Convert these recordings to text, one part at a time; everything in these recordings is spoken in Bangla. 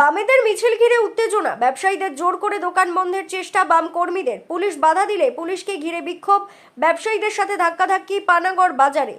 বামেদের মিছিল ঘিরে উত্তেজনা। ব্যবসায়ীদের জোর করে দোকান বন্ধের চেষ্টা বাম কর্মীদের। পুলিশ বাধা দিলে পুলিশকে ঘিরে বিক্ষোভ। ব্যবসায়ীদের সাথে ধাক্কাধাক্কি পানাগড় বাজারে।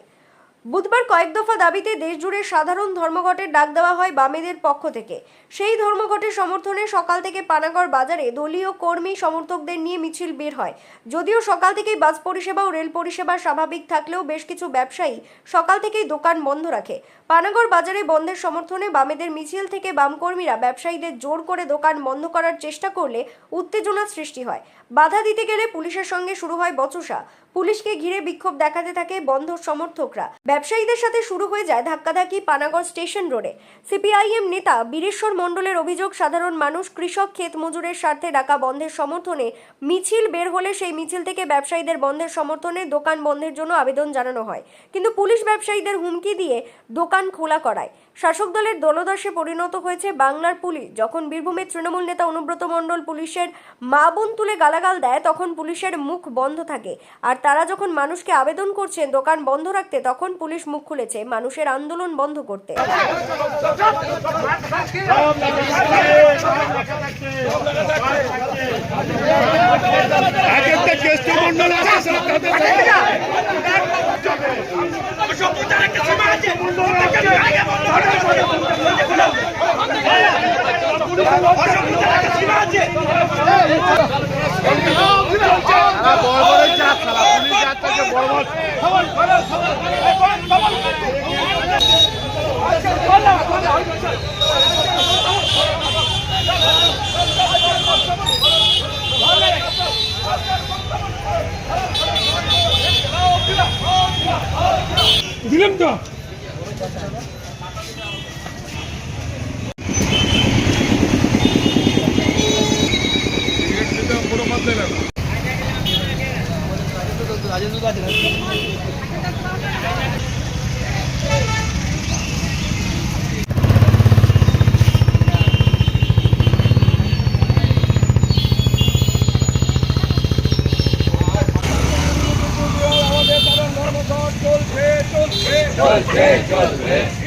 বুধবার কয়েক দফা দাবিতে দেশজুড়ে সাধারণ ধর্মঘটের ডাক দেওয়া হয় বামেদের পক্ষ থেকে। সেই ধর্মঘটের সমর্থনে সকাল থেকে পানাগড় বাজারে দলীয় কর্মী সমর্থকদের নিয়ে মিছিল বের হয়। যদিও সকাল থেকেই বাস পরিষেবা ও রেল পরিষেবা স্বাভাবিক থাকলেও বেশ কিছু ব্যবসায়ী সকাল থেকেই দোকান বন্ধ রাখে। পানাগড় বাজারে বন্ধের সমর্থনে বামেদের মিছিল থেকে বাম কর্মীরা ব্যবসায়ীদের জোর করে দোকান বন্ধ করার চেষ্টা করলে উত্তেজনার সৃষ্টি হয়। বাধা দিতে গেলে পুলিশের সঙ্গে শুরু হয় বচসা। পুলিশকে ঘিরে বিক্ষোভ দেখাতে থাকে বন্ধ সমর্থকরা। ব্যবসায়ীদের সাথে শুরু হয়ে যায় ধাক্কাধাক্কি পানাগড় স্টেশন রোডে। সিপিআইএম নেতা বীরেশ্বর মণ্ডলের অভিযোগ, সাধারণ মানুষ, কৃষক, ক্ষেত মজুরের স্বার্থে ডাকা বন্ধের সমর্থনে মিছিল বের হলে সেই মিছিল থেকে ব্যবসায়ীদের বন্ধের সমর্থনে দোকান বন্ধের জন্য আবেদন জানানো হয়। কিন্তু পুলিশ ব্যবসায়ীদের হুমকি দিয়ে দোকান খোলা করায়। শাসক দলের দলদর্শে পরিণত হয়েছে বাংলার পুলিশ। যখন বীরভূমের তৃণমূল নেতা অনুব্রত মণ্ডল পুলিশের মা বোন তুলে গালাগাল দেয়, তখন পুলিশের মুখ বন্ধ থাকে। আর তারা যখন মানুষকে আবেদন করছেন, দোকান বন্ধ রাখতে, তখন পুলিশ মুখ খুলেছে। মানুষের আন্দোলন বন্ধ করতে। এক একটা কেষ্টী মন্ডল আছে সব তাদের দিলাম তো চলছে চলছে। চলছে চলছে।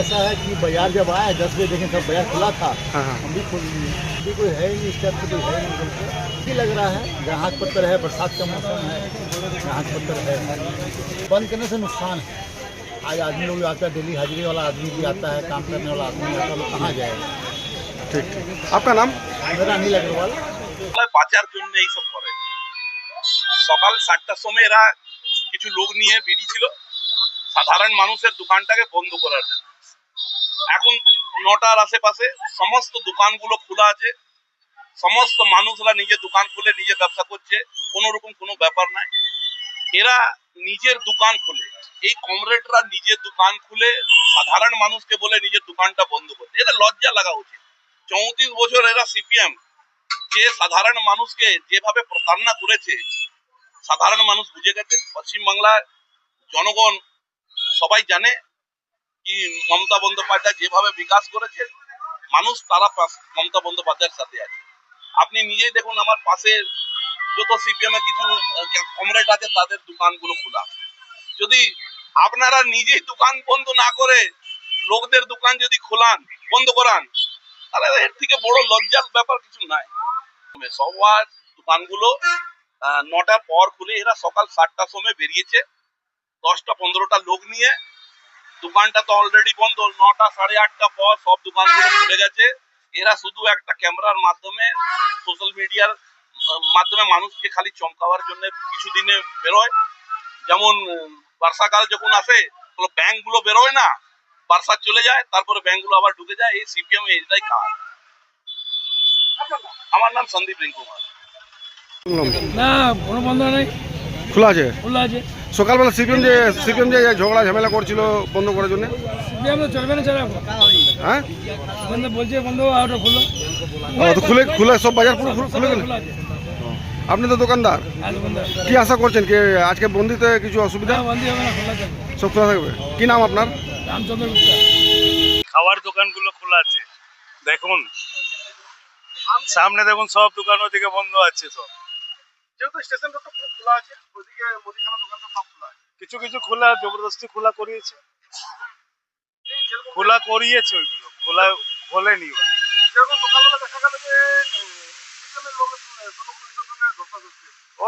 ऐसा है कि बाजार जब आया दस बजे देखें सब बाजार खुला था हम भी खुल भी कोई है ही नहीं इस टाइप से कोई है ही नहीं बोलते भी लग रहा है ग्राहक पत्र है बरसात का मौसम है ग्राहक पत्र है बंद करने से नुकसान है आज आदमी लोग आता है डेली हाजिरी वाला आदमी भी आता है काम करने वाला आदमी आता है वो कहाँ जाएगा ঠিক ঠিক আপনার নাম मेरा अनिल अग्रवाल বাংলায় বাঁচার জন্য এইসব করে সকাল সাতটার সময় এরা কিছু লোক নিয়ে বেরিয়েছিল সাধারণ মানুষের দোকানটাকে বন্ধ করার জন্য এখন নটার আশেপাশে সমস্ত দোকানগুলো খোলা আছে। সমস্ত মানুষরা নিজের দোকান খুলে নিজে ব্যবসা করছে, কোনো রকম কোনো ব্যাপার নাই। এরা নিজের দোকান খুলে। এই কমরেডরা নিজের দোকান খুলে সাধারণ মানুষকে বলে নিজের দোকানটা বন্ধ করছে এদের লজ্জা লাগা উচিত। চৌত্রিশ বছর এরা সিপিএম। যে সাধারণ মানুষকে যেভাবে প্রতারণা করেছে, সাধারণ মানুষ বুঝে গেছে। পশ্চিমবাংলার জনগণ সবাই জানে কি মমতা বন্দ্যোপাধ্যায় যেভাবে বিকাশ করেছে, মানুষ তারা মমতা বন্দ্যোপাধ্যায়ের সাথে আছে। আপনি নিজেই দেখুন আমার পাশে যত সিপিএম এর কিছু কমরেড আছে, তাদের দোকানগুলো খোলা যদি আপনারা নিজেই দোকান বন্ধ না করে লোকদের দোকান যদি খোলান, বন্ধ করান, তাহলে এর থেকে বড় লজ্জার ব্যাপার কিছু নাই। সবার দোকানগুলো নটার পর খুলে এরা সকাল সাতটার সময় বেরিয়েছে। দশটা, পনেরোটা লোক নিয়ে দোকানটা তো অলরেডি বন্ধ নটা সাড়ে আটটা পর সব দোকান খুলে গেছে। এরা শুধু একটা ক্যামেরার মাধ্যমে সোশ্যাল মিডিয়ার মাধ্যমে মানুষকে খালি চমকাবার জন্য কিছুদিনে বেরোয়। যেমন বর্ষাকাল যখন আসে ব্যাংকগুলো বেরোয় না বর্ষা চলে যায় তারপরে ব্যাংকগুলো আবার ঢুকে যায় এই সিপিএম এটাই কাজ। আমার নাম সন্দীপ রিঙ্কুমার না কোনো বন্ধ নেই। খোলা আছে? খোলা আছে। সকালবেলা সিপিএম যে সিপিএম যে ঝগড়া ঝামেলা করছিল বন্ধ করার জন্য? সিপিএম তো চলবে না হ্যাঁ? বন্ধ বলছে বন্ধ আউটা খুলো তো খুলে খুলে সব বাজার পুরো খুলে- খুলে গেল? আপনি তো দোকানদার। আজ কি আশা করছেন কি আজকে বন্দিতে কিছু অসুবিধা? থাকবে। সব খোলা থাকবে। কি নাম আপনার? রামচন্দ্র খাবার দোকানগুলো খোলা আছে। দেখুন সামনে দেখুন সব দোকান ওদিকে বন্ধ আছে সব। যেহেতু স্টেশন খোলা আছে মুদিখানা দোকানটা সব খোলা আছে কিছু কিছু খোলা জবরদস্তি খোলা করিয়েছে খোলা করিয়েছে ওইগুলো খোলা খোলেনি ও। যেরকম সকালবেলা দেখা গেল যে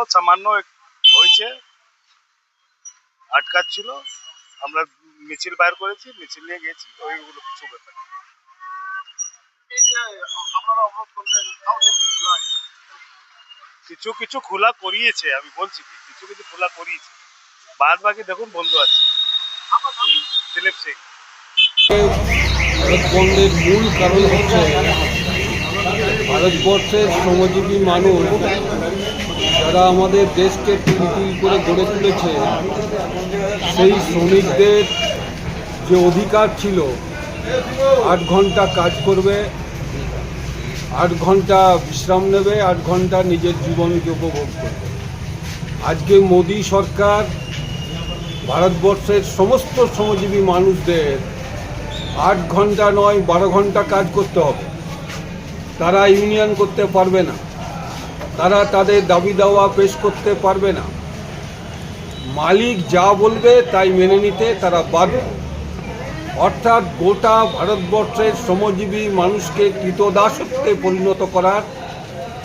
সামান্য হয়েছে আটকাচ্ছিল আমরা মিছিল বাইর করেছি মিছিল নিয়ে গেছি ওইগুলো কিছু ব্যাপার। আপনারা অবরোধ করলেন। কিছু কিছু খোলা করিয়েছে, আমি বলছি কিছু কিছু খোলা করিয়েছে। বাদ বাকি দেখুন, বন্ধু আছে। দিলীপ সিং। ভারত বন্ধের মূল কারণ হচ্ছে ভারতবর্ষের শ্রমজীবী মানুষ যারা আমাদের দেশকে তিল করে গড়ে তুলেছে, সেই শ্রমিকদের যে অধিকার ছিল, আট ঘণ্টা কাজ করবে আট ঘণ্টা বিশ্রাম নেবে, আট ঘণ্টা নিজের জীবনকে উপভোগ করবে। আজকে মোদী সরকার ভারতবর্ষের সমস্ত শ্রমজীবী মানুষদের আট ঘণ্টা নয়, বারো ঘণ্টা কাজ করতে হবে। তারা ইউনিয়ন করতে পারবে না। তারা তাদের দাবি দাওয়া পেশ করতে পারবে না। মালিক যা বলবে তাই মেনে নিতে তারা বাধ্য। অর্থাৎ গোটা ভারতবর্ষের শ্রমজীবী মানুষকে কৃতদাসত্বে পরিণত করার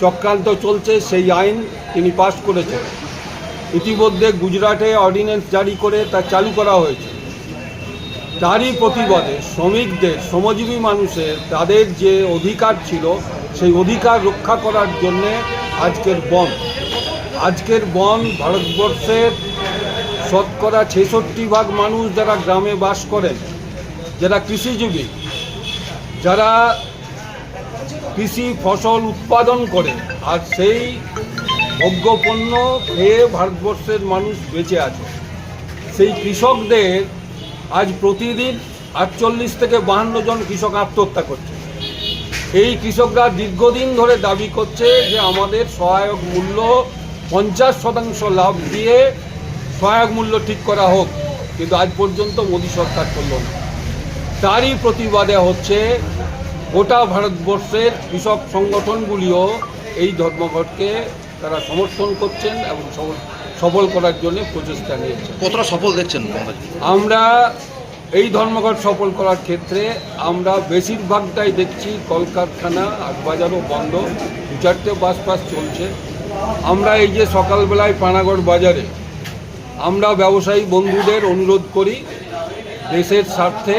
চক্রান্ত চলছে, সেই আইন তিনি পাশ করেছেন। ইতিমধ্যে গুজরাটে অর্ডিন্যান্স জারি করে তা চালু করা হয়েছে। তারই প্রতিবাদে শ্রমিকদের, শ্রমজীবী মানুষের তাদের যে অধিকার ছিল, সেই অধিকার রক্ষা করার জন্যে আজকের বন। আজকের বন ভারতবর্ষের শতকরা ছেষট্টি ভাগ মানুষ যারা গ্রামে বাস করেন যারা কৃষিজীবী, যারা কৃষি ফসল উৎপাদন করে, আর সেই ভোগ্যপণ্য খেয়ে ভারতবর্ষের মানুষ বেঁচে আছে। সেই কৃষকদের আজ প্রতিদিন আটচল্লিশ থেকে বাহান্ন জন কৃষক আত্মহত্যা করছে। এই কৃষকরা দীর্ঘদিন ধরে দাবি করছে যে আমাদের সহায়ক মূল্য পঞ্চাশ শতাংশ লাভ দিয়ে সহায়ক মূল্য ঠিক করা হোক, কিন্তু আজ পর্যন্ত মোদী সরকার করল না। তারই প্রতিবাদে হচ্ছে গোটা ভারতবর্ষের কৃষক সংগঠনগুলিও এই ধর্মঘটকে তারা সমর্থন করছেন এবং সফল করার জন্য প্রচেষ্টা নিয়েছেন। কতটা সফল দেখছেন আমরা এই ধর্মঘট সফল করার ক্ষেত্রে আমরা বেশিরভাগটাই দেখছি কলকারখানা আর বাজারও বন্ধ দু চারটে বাস পাস চলছে। আমরা এই যে সকালবেলায় পানাগড় বাজারে আমরা ব্যবসায়ী বন্ধুদের অনুরোধ করি দেশের স্বার্থে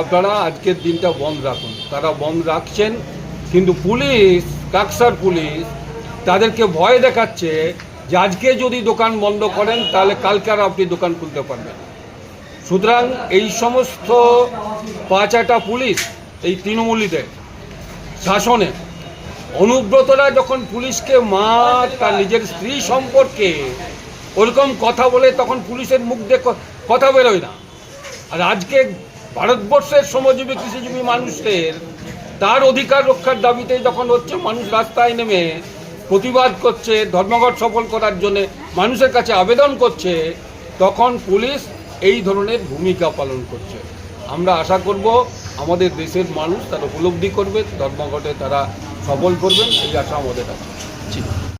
আপনারা আজকের দিনটা বন্ধ রাখুন। তারা বন্ধ রাখছেন, কিন্তু পুলিশ, কাকসার পুলিশ তাদেরকে ভয় দেখাচ্ছে যে আজকে যদি দোকান বন্ধ করেন, তাহলে কালকে আর আপনি দোকান খুলতে পারবেন সুতরাং এই সমস্ত পাঁচাটা পুলিশ, এই তৃণমূলীদের শাসনে, অনুব্রতরা যখন পুলিশকে মা, তার নিজের স্ত্রী সম্পর্কে ওরকম কথা বলে তখন পুলিশের মুখ দিয়ে কথা বেরোয় না। আর আজকে ভারতবর্ষের শ্রমজীবী, কৃষিজীবী মানুষের তার অধিকার রক্ষার দাবিতে যখন হচ্ছে মানুষ রাস্তায় নেমে প্রতিবাদ করছে, ধর্মঘট সফল করার জন্য মানুষের কাছে আবেদন করছে, তখন পুলিশ এই ধরনের ভূমিকা পালন করছে। আমরা আশা করব আমাদের দেশের মানুষ তারা উপলব্ধি করবে, ধর্মঘটে তারা সফল করবেন, এই আশা আমাদের আছে।